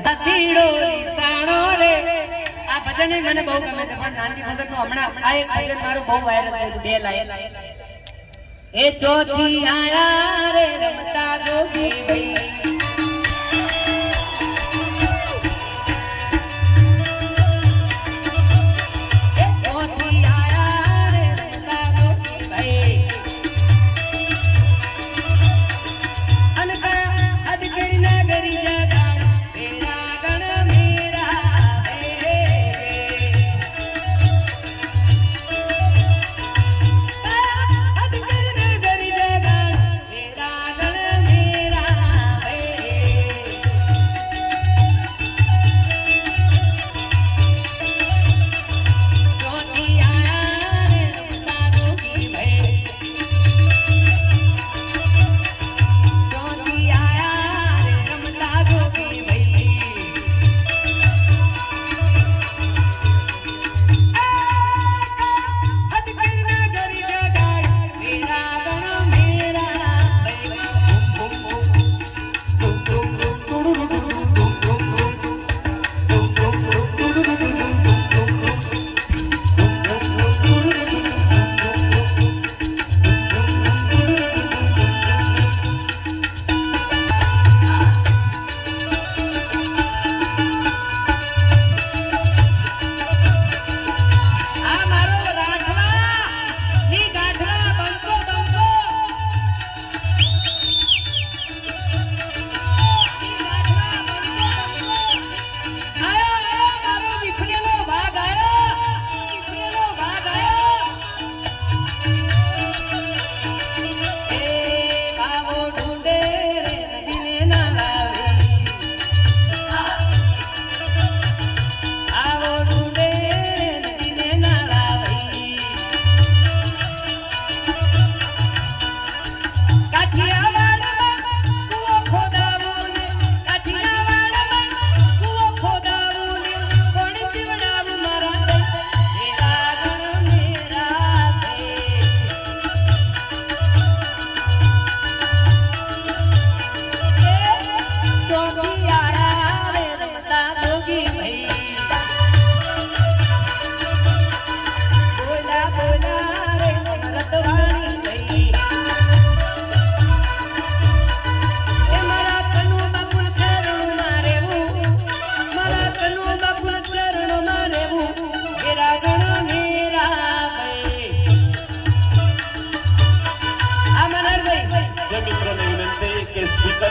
તીડો સાણો રે. આ મને બહુ ગમે છે એ ચોથી આયા રે રમતા જોગી ભાઈ.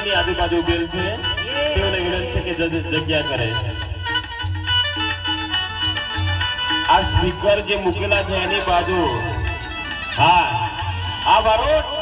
કે આજુબાજુ ઉભેલ છે. તેઓને વિનંતી કે જગ્યા કરે. છે આ સ્પીકર જે મૂકેલા છે એની બાજુ. હા. આ બારોટ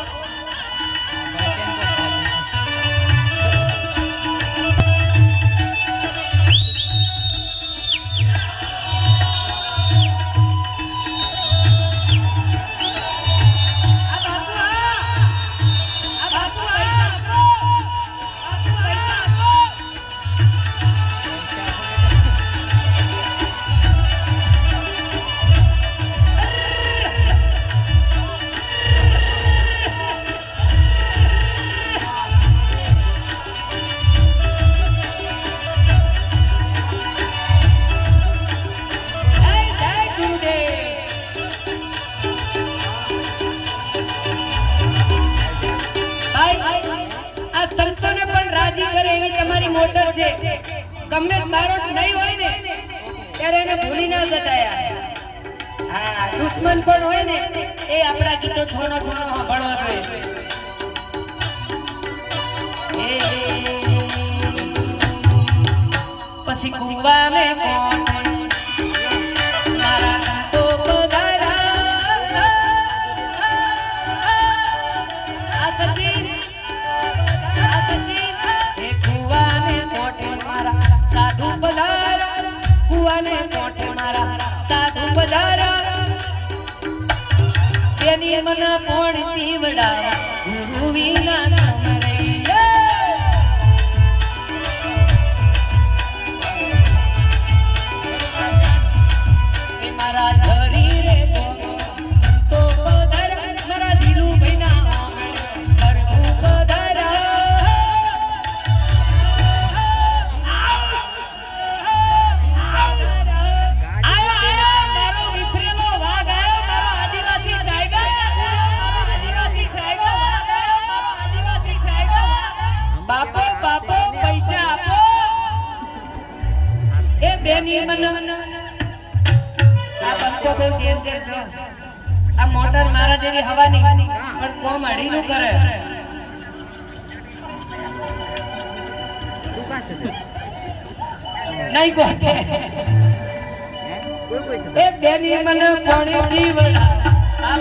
સંતોને પણ રાજી કરે એવી તમારી મોટર છે. ગમે બારોટ નહીં હોય ને, ત્યારે એને ભૂલી ના જતા દુશ્મન પણ હોય ને, એ આપણા ગીતો થોડો થોડો સાંભળવા જોઈએ. પછી કુવા મે કુવાને કોઠે મારા સાધુ પધારા. તેની મન કોણ પીવડાયા આ બંકો બહુ ડેન્જર છે આ મોટર મારા જેવી હવાની પણ કોમ અડીનું કરે. નહીં કોકે એ બે નિયમન કોણી થી વડા